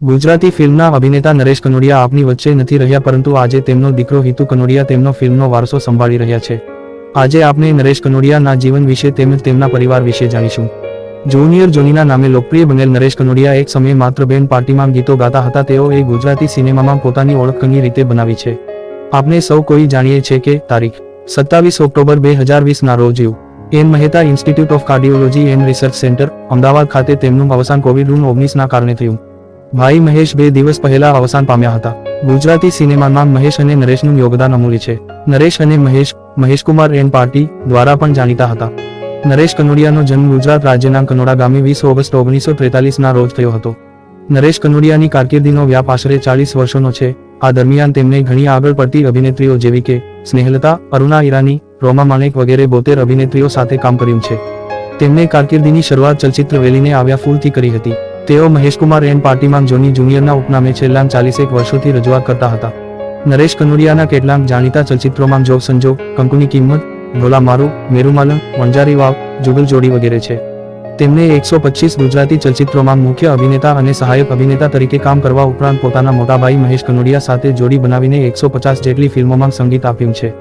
ગુજરાતી ફિલ્મના અભિનેતા નરેશ કનોડિયા આપની વચ્ચે નથી રહ્યા, પરંતુ આજે તેમનો દીકરો હિતુ કનોડિયા તેમનો ફિલ્મનો વારસો સંભાળી રહ્યા છે. આજે આપણે નરેશ કનોડિયાના જીવન વિશે તેમજ તેમના પરિવાર વિશે જાણીશું. જુનિયર જોનીના નામે લોકપ્રિય બનેલ નરેશ કનોડિયા એક સમયે માત્ર બેન પાર્ટીમાં ગીતો ગાતા હતા, તેઓ એ ગુજરાતી સિનેમામાં પોતાની ઓળખ ઘણી રીતે બનાવી છે. આપણે સૌ કોઈ જાણીએ છે કે તારીખ, સત્તાવીસ ઓક્ટોબર બે હજાર વીસના રોજ N. Mehta institute of cardiology and research centre, Ahmedabad ખાતે તેમનું અવસાન કોવિડ ઓગણીસના કારણે થયું. ભાઈ મહેશ બે દિવસ પહેલા અવસાન પામ્યા હતા. ગુજરાતી સિનેમામાં મહેશ અને નરેશનું યોગદાન અમૂલ્ય છે. નરેશ અને મહેશ, મહેશકુમાર એન પાર્ટી દ્વારા પણ જાણીતા હતા. નરેશ કનોડિયાનો જન્મ ગુજરાત રાજ્યના કનોડા ગામે વીસ ઓગસ્ટ ઓગણીસો ત્રેતાલીસના રોજ થયો હતો. નરેશ કનોડિયાની કારકિર્દીનો વ્યાપ આશરે ચાલીસ વર્ષોનો છે. આ દરમિયાન તેમણે ઘણી આગળ પડતી અભિનેત્રીઓ જેવી કે સ્નેહલતા, અરુણા ઈરાની, રોમા માણેક વગેરે બોતેર અભિનેત્રીઓ સાથે કામ કર્યું છે. તેમણે કારકિર્દીની શરૂઆત ચલચિત્ર વેલીને આવ્યા ફૂલથી કરી હતી. તેઓ મહેશકુમાર એન પાર્ટીમાં જોની જુનિયરના ઉપનામે છેલ્લા ચાલીસેક વર્ષોથી રજૂઆત કરતા હતા. નરેશ કનોડિયાના કેટલાક જાણીતા ચલચિત્રોમાં જોગ સંજોગ, કંકુની કિંમત ભોલા મારુ મેરુમાલન વંજારી વાવ, જુગલ જોડી વગેરે છે. તેમણે એકસો પચીસ ગુજરાતી ચલચિત્રોમાં મુખ્ય અભિનેતા અને સહાયક અભિનેતા તરીકે કામ કરવા ઉપરાંત પોતાના મોટાભાઈ મહેશ કનોડિયા સાથે જોડી બનાવીને એકસો પચાસ જેટલી ફિલ્મોમાં સંગીત આપ્યું છે.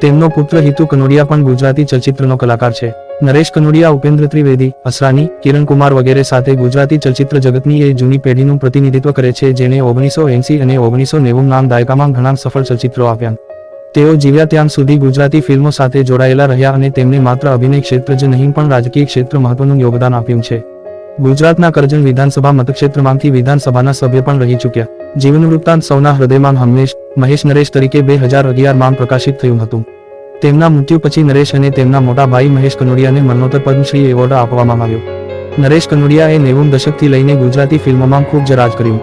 તેમનો પુત્ર હિતુ કનોડિયા પણ ગુજરાતી ચલચિત્રનો કલાકાર છે. નરેશ કનોડિયા, ઉપેન્દ્ર ત્રિવેદી, અસરાની કિરણ કુમાર વગેરે સાથે ગુજરાતી ચલચિત્ર જગતની એ જૂની પેઢીનું પ્રતિનિધિત્વ કરે છે, જેણે ઓગણીસો એંસી અને ઓગણીસો નેવું નામ દાયકામાં ઘણા સફળ ચલચિત્રો આપ્યા. તેઓ જીવ્યા ત્યાં સુધી ગુજરાતી ફિલ્મો સાથે જોડાયેલા રહ્યા અને તેમને માત્ર અભિનય ક્ષેત્ર જ નહીં, પણ રાજકીય ક્ષેત્ર મહત્વનું યોગદાન આપ્યું છે. ગુજરાતના કરજણ વિધાનસભા મતક્ષેત્રમાંથી વિધાનસભાના સભ્ય પણ રહી ચૂક્યા. જીવન વૃત્તાંત સૌના હૃદયમાં હંમેશ મહેશ નરેશ તરીકે બે હજાર અગિયારમાં પ્રકાશિત થયું હતું. તેમના મૃત્યુ પછી નરેશ અને તેમના મોટા ભાઈ મહેશ કનોડિયાને મરણોત્તર પદ્મશ્રી એવોર્ડ આપવામાં આવ્યો. નરેશ કનોડિયાએ નેવું દશકથી લઈને ગુજરાતી ફિલ્મોમાં ખૂબ જ રાજ કર્યું.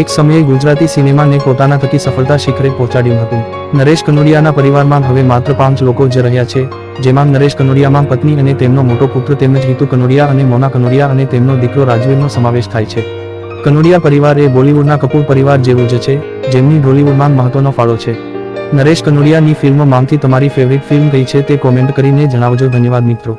એક સમયે ગુજરાતી સિનેમાને પોતાના થકી સફળતા શિખરે પહોંચાડ્યું હતું. નરેશ કનોડિયાના પરિવારમાં હવે માત્ર પાંચ લોકો જ રહ્યા છે, જેમાં નરેશ કનોડિયામાં પત્ની અને તેમનો મોટો પુત્ર તેમજ હિતુ કનોડિયા અને મોના કનોડિયા અને તેમનો દીકરો રાજવીરનો સમાવેશ થાય છે. કનોડિયા પરિવાર એ બોલિવૂડના કપૂર પરિવાર જેવું જ છે, જેમની બોલિવૂડમાં મહત્વનો ફાળો છે. નરેશ કનોડિયાની ફિલ્મ માંગતી તમારી ફેવરિટ ફિલ્મ કઈ છે તે કોમેન્ટ કરીને જણાવજો. ધન્યવાદ મિત્રો.